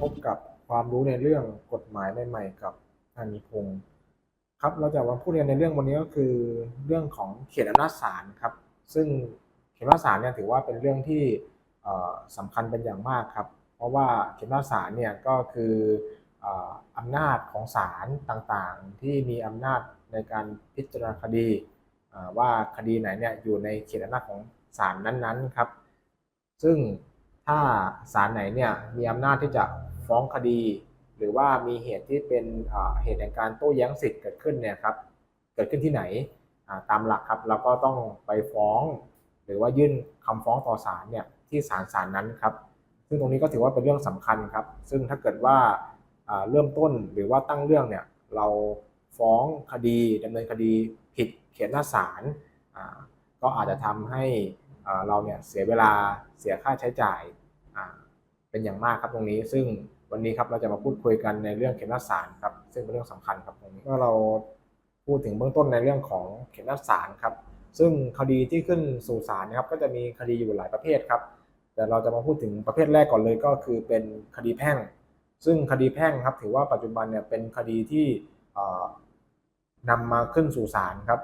พบกับความรู้ในเรื่องกฎหมายใหม่ๆกับอานิพงศ์ครับเราจะมาพูดกันในเรื่องวันนี้ก็คือเรื่องของเขตอำนาจศาลครับ ซึ่งเขตอำนาจศาลเนี่ยถือว่าเป็นเรื่องที่เอ่อสำคัญเป็นอย่างมากครับ เพราะว่าเขตอำนาจศาลเนี่ยก็คืออำนาจของศาลต่างๆ ที่มีอำนาจในการพิจารณาคดีว่าคดีไหนเนี่ยอยู่ในเขตอำนาจของศาลนั้นๆครับ ซึ่งถ้าศาลไหนเนี่ยมีอำนาจที่จะ ฟ้องคดี หรือว่ามีเหตุที่เป็นเหตุแห่งการโต้แย้งสิทธิ์เกิดขึ้นเนี่ยครับเกิดขึ้นที่ไหนตามหลักครับเราก็ต้องไปฟ้อง หรือว่ายื่นคำฟ้องต่อศาลเนี่ยที่ศาลศาลนั้นครับ ซึ่งตรงนี้ก็ถือว่าเป็นเรื่องสำคัญครับ ซึ่งถ้าเกิดว่าเริ่มต้นหรือว่าตั้งเรื่องเนี่ยเราฟ้องคดีดำเนินคดีผิดเขตหน้าศาลก็อาจจะทำให้เราเนี่ยเสียเวลาเสียค่าใช้จ่ายเป็นอย่างมากครับตรงนี้ซึ่ง วันนี้ครับเราจะมาพูดคุยกันในเรื่องเขตหน้าศาลครับซึ่งเป็นเรื่องสำคัญครับตรงนี้ก็เราพูดถึงเบื้องต้นในเรื่องของเขตหน้าศาลครับ ซึ่งคดีที่ขึ้นสู่ศาลนะครับก็จะมีคดีอยู่หลายประเภทครับ แต่เราจะมาพูดถึงประเภทแรกก่อนเลยก็คือเป็นคดีแพ่ง ซึ่งคดีแพ่งครับ ถือว่าปัจจุบันเนี่ยเป็นคดีที่เอ่อนำมาขึ้นสู่ศาลครับ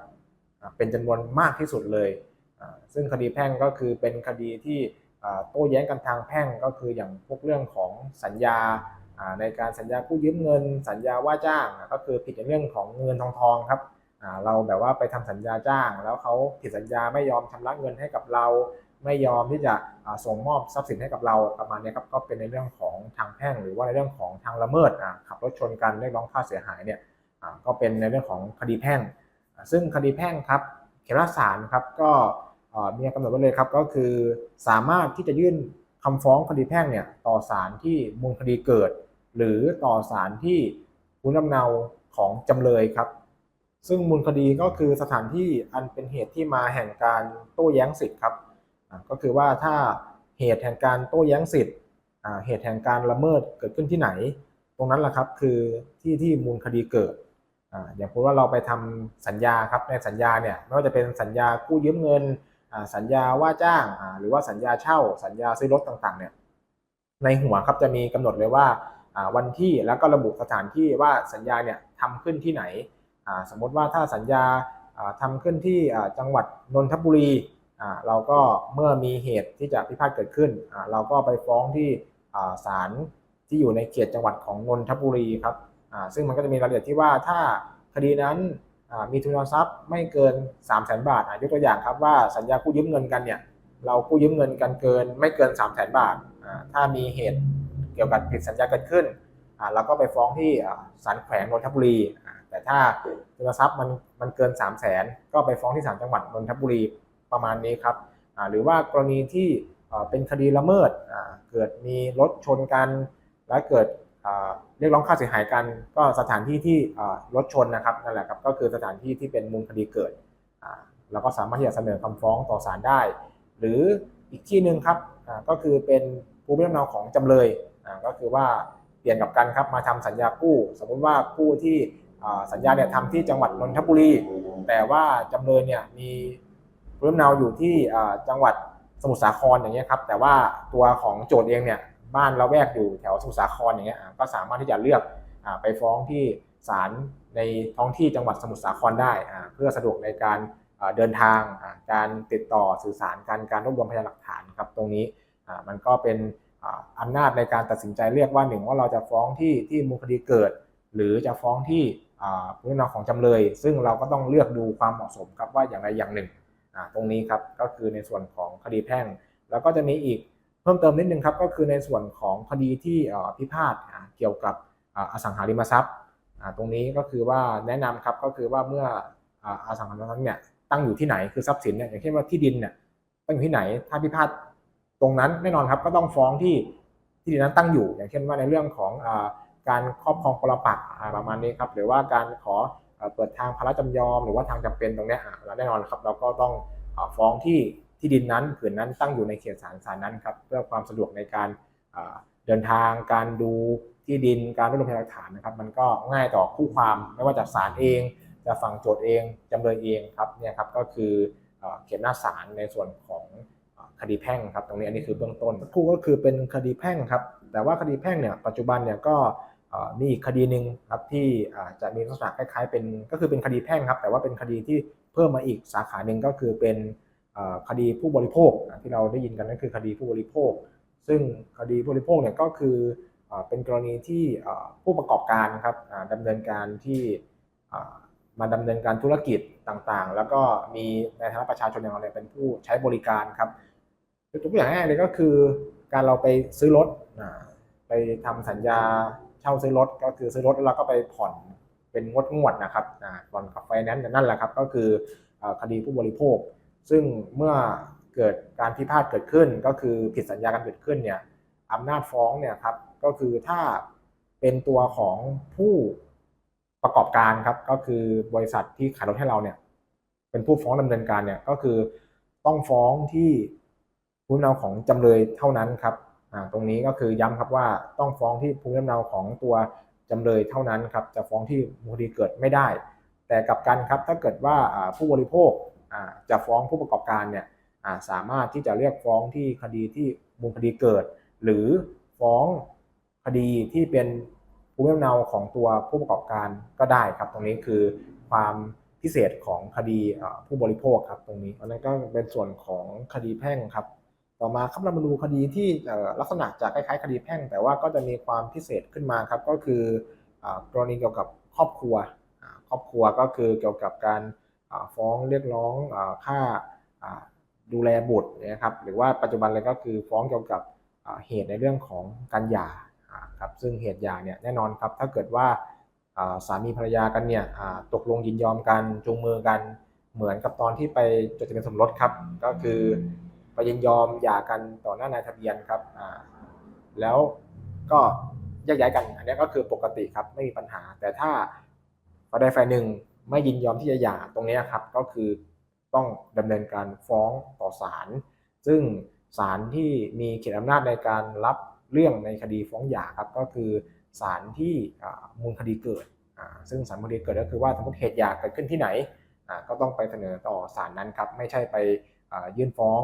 เป็นจำนวนมากที่สุดเลย ซึ่งคดีแพ่งก็คือเป็นคดีที่ โต้แย้งกันทางแพ่งก็คืออย่างพวกเรื่องของสัญญาในการสัญญากู้ยืมเงิน สัญญาว่าจ้างก็คือผิดในเรื่องของเงินทองทองครับเราแบบว่าไปทำสัญญาจ้าง แล้วเขาผิดสัญญาไม่ยอมชำระเงินให้กับเรา ไม่ยอมที่จะส่งมอบทรัพย์สินให้กับเราประมาณนี้ครับก็เป็นในเรื่องของทางแพ่ง หรือว่าในเรื่องของทางละเมิดขับรถชนกันเรียกร้องค่าเสียหายเนี่ยก็เป็นในเรื่องของคดีแพ่ง ซึ่งคดีแพ่งครับเขตศาลครับก็ มีกำหนดไว้เลยครับก็คือสามารถที่จะยื่นคำฟ้องคดีแพ่งเนี่ยต่อศาลที่มูลคดีเกิด หรือต่อศาลที่ภูมิลำเนาของจำเลยครับ ซึ่งมูลคดีก็คือสถานที่อันเป็นเหตุที่มาแห่งการโต้แย้งสิทธิ์ครับก็คือว่าถ้าเหตุแห่งการโต้แย้งสิทธิ์เหตุแห่งการละเมิดเกิดขึ้นที่ไหน ตรงนั้นแหละครับคือที่ที่มูลคดีเกิดออย่างพูดว่าเราไปทำสัญญาครับในสัญญาเนี่ยไม่ว่าจะเป็นสัญญากู้ยืมเงิน สัญญาว่าจ้างหรือว่าสัญญาเช่า สัญญาซื้อรถต่างๆเนี่ยในหัวครับจะมีกำหนดเลยว่าวันที่แล้วก็ระบุสถานที่ว่าสัญญาเนี่ยทำขึ้นที่ไหน สมมติว่าถ้าสัญญาอ่าทำขึ้นที่จังหวัดนนทบุรีเราก็เมื่อมีเหตุที่จะพิพาทเกิดขึ้น เราก็ไปฟ้องที่ศาลที่อยู่ในเขตจังหวัดของนนทบุรีครับซึ่งมันก็จะมีรายละเอียดที่ว่าถ้าคดีนั้น มีทุนทรัพย์ไม่เกิน3 0 0 0 0 0 บาทยกตัวอย่างครับว่าสัญญากู้ยืมเงินกันเนี่ยเรากู้ยืมเงินกันเกินไม่เกิน 3 0 0 0 0 0 บาท ถ้ามีเหตุเกี่ยวกับผิดสัญญาเกิดขึ้นเราก็ไปฟ้องที่ศาลแขวงนนทบุรี แต่ถ้าทุนทรัพย์มันมันเกิน 3 0 0แสนก็ไปฟ้องที่ศาลจังหวัดนนทบุรีประมาณนี้ครับ หรือว่ากรณีที่เป็นคดีละเมิดเกิดมีรถชนกันและเกิด เรียกร้องค่าเสียหายกันก็สถานที่ที่รถชนนะครับนั่นแหละครับก็คือสถานที่ที่เป็นมูลคดีเกิดเราก็สามารถที่จะเสนอคำฟ้องต่อศาลได้ หรืออีกที่หนึ่งครับก็คือเป็นภูมิลำเนาของจำเลยก็คือว่าเปลี่ยนกับกันครับมาทำสัญญากู้ สมมุติว่ากู้ที่สัญญาเนี่ยทำที่จังหวัดนนทบุรี แต่ว่าจำเลยเนี่ยมีภูมิลำเนาอยู่ที่จังหวัดสมุทรสาครอย่างเงี้ยครับแต่ว่าตัวของโจทย์เองเนี่ย บ้านเราแวกอยู่แถวสมุทรสาครอย่างเงี้ยก็สามารถที่จะเลือกไปฟ้องที่ศาลในท้องที่จังหวัดสมุทรสาครได้ เพื่อสะดวกในการเดินทางการติดต่อสื่อสารการการรวบรวมพยานหลักฐานครับตรงนี้มันก็เป็นอำนาจในการตัดสินใจเรียกว่าหนึ่งว่าเราจะฟ้องที่ที่มูลคดีเกิด หรือจะฟ้องที่อ่าผู้นำของจำเลย ซึ่งเราก็ต้องเลือกดูความเหมาะสมครับว่าอย่างใดอย่างหนึ่งตรงนี้ครับก็คือในส่วนของคดีแพ่ง แล้วก็จะมีอีก พิ่มเติมนิดนึงครับก็คือในส่วนของคดีที่พิพาทเกี่ยวกับอสังหาริมทรัพย์ตรงนี้ก็คือว่าแนะนำครับก็คือว่าเมื่ออสังหาริมทรัพย์เนี่ยตั้งอยู่ที่ไหนคือทรัพย์สินเนี่ยอย่างเช่นว่าที่ดินเนี่ยตั้งอยู่ที่ไหนถ้าพิพาทตรงนั้นแน่นอนครับก็ต้องฟ้องที่ที่ดินนั้นตั้งอยู่ อย่างเช่นว่าในเรื่องของอการครอบครองปรปักษ์ประมาณนี้ครับหรือว่าการขอเอ่อเปิดทางพระราชจำยอม หรือว่าทางจำเป็นตรงนี้ยอ่าแล้วแน่นอนครับเราก็ต้องอฟ้องที่ ที่ดินนั้นผืนนั้นตั้งอยู่ในเขตศาลศาลนั้นครับเพื่อความสะดวกในการเดินทางการดูที่ดินการรวบรวมพยานหลักฐานนะครับ มันก็ง่ายต่อคู่ความไม่ว่าจากศาลเอง จะฝั่งโจทย์เองจำเลยเองครับเนี่ยครับก็คือเอ่อเขตหน้าศาลในส่วนของคดีแพ่งครับตรงนี้อันนี้คือเบื้องต้นคู่ก็คือเป็นคดีแพ่งครับ แต่ว่าคดีแพ่งเนี่ยปัจจุบันเนี่ยก็มีอีกคดีหนึ่งครับที่จะมีลักษณะคล้ายๆ เป็นก็คือเป็นคดีแพ่งครับ แต่ว่าเป็นคดีที่เพิ่มมาอีกสาขาหนึ่งก็คือเป็น คดีผู้บริโภคที่เราได้ยินกันนั่นคือคดีผู้บริโภค ซึ่งคดีผู้บริโภคเนี่ยก็คือเอ่อเป็นกรณีที่ผู้ประกอบการครับอ่าดำเนินการที่มาดำเนินการธุรกิจต่างๆ แล้วก็มีในฐานะประชาชนอย่างเราเนี่ยเป็นผู้ใช้บริการครับตัวอย่างง่ายเลยก็คือการเราไปซื้อรถอไปทำสัญญาเช่าซื้อรถก็คือซื้อรถแล้วเราก็ไปผ่อนเป็นงวดงวดๆนะครับผ่อนกับไฟแนนซ์นั่นแหละครับ ก็คือคดีผู้บริโภค ซึ่งเมื่อเกิดการพิพาทเกิดขึ้น ก็คือผิดสัญญากันเกิดขึ้นเนี่ยอำนาจฟ้องเนี่ยครับก็คือถ้าเป็นตัวของผู้ประกอบการครับก็คือบริษัทที่ขายรถให้เราเนี่ยเป็นผู้ฟ้องดำเนินการเนี่ยก็คือต้องฟ้องที่ภูมิลำเนาของจำเลยเท่านั้นครับตรงนี้ก็คือย้ำครับว่าต้องฟ้องที่ภูมิลำเนาของตัวจำเลยเท่านั้นครับจะฟ้องที่มูลคดีเกิดไม่ได้ แต่กลับกันครับถ้าเกิดว่าผู้บริโภค จะฟ้องผู้ประกอบการเนี่ยสามารถที่จะเรียกฟ้องที่คดีที่มูลคดีเกิด หรือฟ้องคดีที่เป็นภูมิลำเนาของตัวผู้ประกอบการก็ได้ครับ ตรงนี้คือความพิเศษของคดีผู้บริโภคครับตรงนี้อันนั้นก็เป็นส่วนของคดีแพ่งครับ ต่อมาครับเรามาดูคดีที่ลักษณะจะคล้ายๆ คดีแพ่ง แต่ว่าก็จะมีความพิเศษขึ้นมาครับ ก็คือกรณีเกี่ยวกับครอบครัวครอบครัวก็คือเกี่ยวกับการ ฟ้องเรียกร้องค่าดูแลบุตรนะครับหรือว่าปัจจุบันเลยก็คือฟ้องเกี่ยวกับเหตุในเรื่องของการหย่าครับซึ่งเหตุหย่าเนี่ยแน่นอนครับถ้าเกิดว่าสามีภรรยากันเนี่ยตกลงยินยอมกันจูงมือกันเหมือนกับตอนที่ไปจดทะเบียนสมรสครับ ก็คือไปยินยอมหย่ากันต่อหน้านายทะเบียนครับแล้วก็แยกย้ายกัน อันนี้ก็คือปกติครับไม่มีปัญหา แต่ถ้าฝ่ายใดฝ่ายหนึ่ง ไม่ยินยอมที่จะหย่าตรงนี้ครับก็คือต้องดำเนินการฟ้องต่อศาลซึ่งศาลที่มีเขตอำนาจในการรับเรื่องในคดีฟ้องหย่าครับก็คือศาลที่มูลคดีเกิด ซึ่งศาลมูลคดีเกิดก็คือว่าสมมติเหตุหย่าเกิดขึ้นที่ไหนก็ต้องไปเสนอต่อศาลนั้นครับไม่ใช่ไปยื่นฟ้อง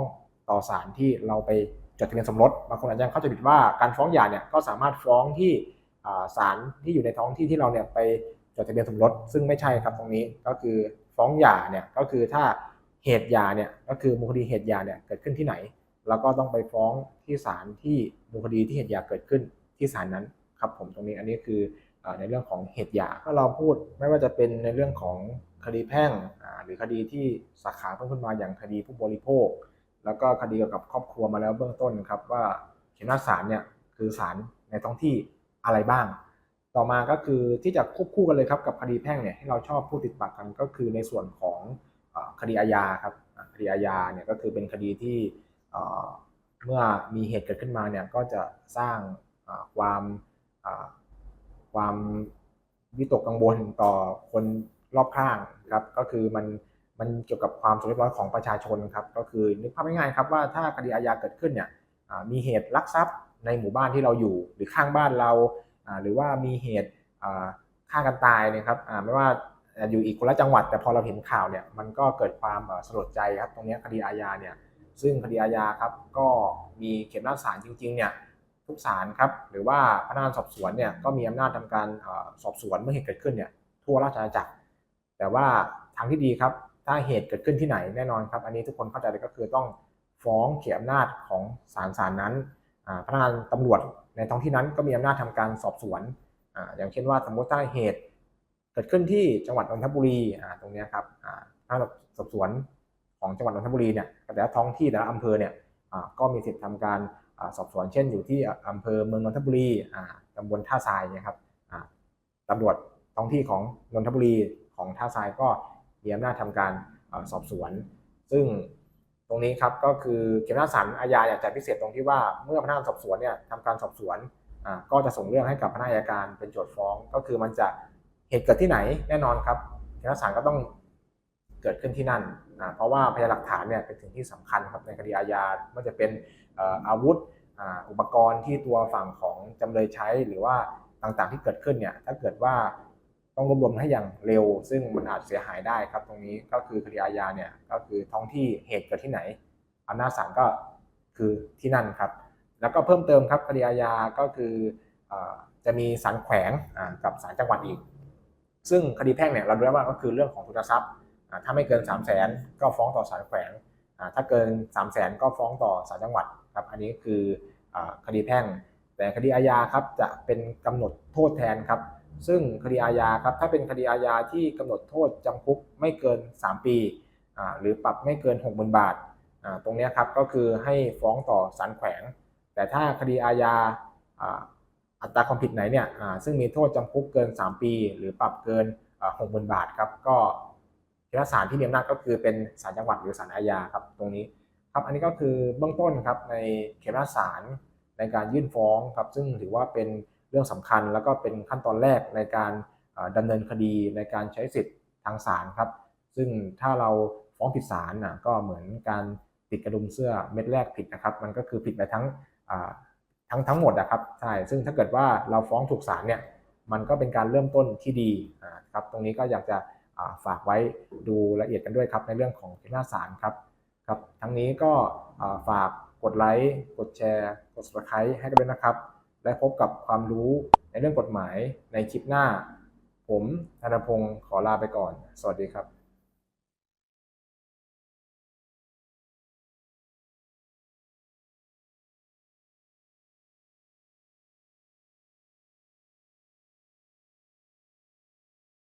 ต่อศาลที่เราไปจดทะเบียนสมรสบางคนอาจจะเข้าใจผิดว่าการฟ้องหย่าเนี่ยก็สามารถฟ้องที่ศาลที่อยู่ในท้องที่ที่เราเนี่ยไป จดทะเบียนสมรสซึ่งไม่ใช่ครับตรงนี้ก็คือฟ้องหย่าเนี่ยก็คือถ้าเหตุหย่าเนี่ยก็คือมูลคดีเหตุหย่าเนี่ยเกิดขึ้นที่ไหน แล้วก็ต้องไปฟ้องที่ศาลที่มูลคดีที่เหตุหย่าเกิดขึ้นที่ศาลนั้นครับผมตรงนี้อันนี้คือในเรื่องของเหตุหย่าถ้าเราพูดไม่ว่าจะเป็นในเรื่องของคดีแพ่งหรือคดีที่สาขาเพิ่มขึ้นมาอย่างคดีผู้บริโภค แล้วก็คดีเกี่ยวกับครอบครัวมาแล้วเบื้องต้นครับว่าเขียนว่าศาลเนี่ยคือศาลในท้องที่อะไรบ้าง ต่อมาก็คือที่จะควบคู่กันเลยครับกับคดีแพ่งเนี่ยที่เราชอบพูดติดปากกันก็คือในส่วนของคดีอาญาครับคดีอาญาเนี่ยก็คือเป็นคดีที่เมื่อมีเหตุเกิดขึ้นมาเนี่ยก็จะสร้างความความวิตกกังวลต่อคนรอบข้างครับก็คือมันมันเกี่ยวกับความสงบเรียบร้อยของประชาชนครับก็คือนึกภาพง่ายๆครับว่าถ้าคดีอาญาเกิดขึ้นเนี่ยมีเหตุลักทรัพย์ในหมู่บ้านที่เราอยู่ หรือข้างบ้านเรา หรือว่ามีเหตุฆ่ากันตายเนะครับไม่ว่าอยู่อีกคนละจังหวัด แต่พอเราเห็นข่าวเนี่ยมันก็เกิดความสลดใจครับตรงนี้คดีอาญาเนี่ยซึ่งคดีอาญาครับก็มีเขตอำนาศาลจริงๆเนี่ยทุกศาลครับหรือว่าพนักงานสอบสวนเนี่ยก็มีอำนาจทำการอสอบสวนเมื่อเหตุเกิดขึ้นเนี่ยทั่วราชอาณาจักร แต่ว่าทางที่ดีครับถ้าเหตุเกิดขึ้นที่ไหนแน่นอนครับ อันนี้ทุกคนเข้าใจเลยก็คือต้องฟ้องเขียอำนาจของศาลศาลนั้น พนักงานตำรวจในท้องที่นั้นก็มีอำนาจทำการสอบสวนออย่างเช่นว่าสมมติถ้าเหตุ เกิดขึ้นที่จังหวัดนนทบุรีตรงนี้ครับอ่าพนักงานสอบสวนของจังหวัดนนทบุรีเนี่ยแต่ละท้องที่แต่ละอำเภอเนี่ยก็มีสิทธิ์ทำการอสอบสวน เช่น อยู่ที่อำเภอเมืองนนทบุรีตำบลท่าทรายนี่ยครับตำรวจท้องที่ของนนทบุรีของท่าทรายก็มีอำนาจทำการอสอบสวน ซึ่ง รงนี้ครับก็คือเขตอำนาศาลอาญาเนี่ยจะพิเศษตรงที่ว่าเมื่อพนักงานสอบสวนเนี่ยทำการสอบสวนอ่าก็จะส่งเรื่องให้กับพนักงานอัยการเป็นโจทย์ฟ้อง ก็คือมันจะเหตุเกิดที่ไหนแน่นอนครับเขตอำนาศาลก็ต้องเกิดขึ้นที่นั่นอ่าเพราะว่าพยานหลักฐานเนี่ยเป็นสิ่งที่สำคัญครับในคดีอาญาไม่ว่าจะเป็นอาวุธอุปกรณ์ที่ตัวฝั่งของจำเลยใช้หรือว่าต่างๆที่เกิดขึ้นเนี่ยถ้าเกิดว่า ต้องรวบรวมให้อย่างเร็ว ซึ่งมันอาจเสียหายได้ครับ ตรงนี้ก็คือคดีอาญาเนี่ยก็คือท้องที่เหตุเกิดที่ไหนอำนาจศาลก็คือที่นั่นครับ แล้วก็เพิ่มเติมครับคดีอาญาก็คือจะมีศาลแขวงกับศาลจังหวัดอีก ซึ่งคดีแพ่งเนี่ยเรารู้แล้วว่าก็คือเรื่องของทุนทรัพย์ถ้าไม่เกิน 3 0 0แสนก็ฟ้องต่อศาลแขวงถ้าเกิน 3 0 0แสนก็ฟ้องต่อศาลจังหวัดครับอันนี้คือคดีแพ่ง แต่คดีอาญาครับจะเป็นกำหนดโทษแทนครับ ซึ่งคดีอาญาครับถ้าเป็นคดีอาญาที่กำหนดโทษจำคุกไม่เกิน 3 ปีหรือปรับไม่เกิน 60,000 บาท ตรงนี้ครับก็คือให้ฟ้องต่อศาลแขวง แต่ถ้าคดีอาญาอัตราความผิดไหนเนี่ยซึ่งมีโทษจำคุกเกิน 3 ปี หรือปรับเกินหกหมื่นบาทครับก็เทศาลที่มีอำนาจก็คือเป็นศาลจังหวัดหรือศาลอาญาครับตรงนี้ครับอันนี้ก็คือเบื้องต้นครับในเขตศาลในการยื่นฟ้องครับซึ่งถือว่าเป็น เรื่องสำคัญแล้วก็เป็นขั้นตอนแรกในการอ่าดำเนินคดีในการใช้สิทธิ์ทางศาลครับ ซึ่งถ้าเราฟ้องผิดศาลนะก็เหมือนการติดกระดุมเสื้อเม็ดแรกผิดนะครับ มันก็คือผิดไปทั้งทั้งทั้งหมดนะครับใช่ซึ่งถ้าเกิดว่าเราฟ้องถูกศาลเนี่ยมันก็เป็นการเริ่มต้นที่ดีครับตรงนี้ก็อยากจะฝากไว้ดูละเอียดกันด้วยครับ ในเรื่องของเขตหน้าศาลครับครับทั้งนี้ก็ฝากกดไลค์กดแชร์ กด subscribe ให้กันด้วยนะครับ และพบกับความรู้ในเรื่องกฎหมายในคลิปหน้า ผมธนพงศ์ขอลาไปก่อน สวัสดีครับ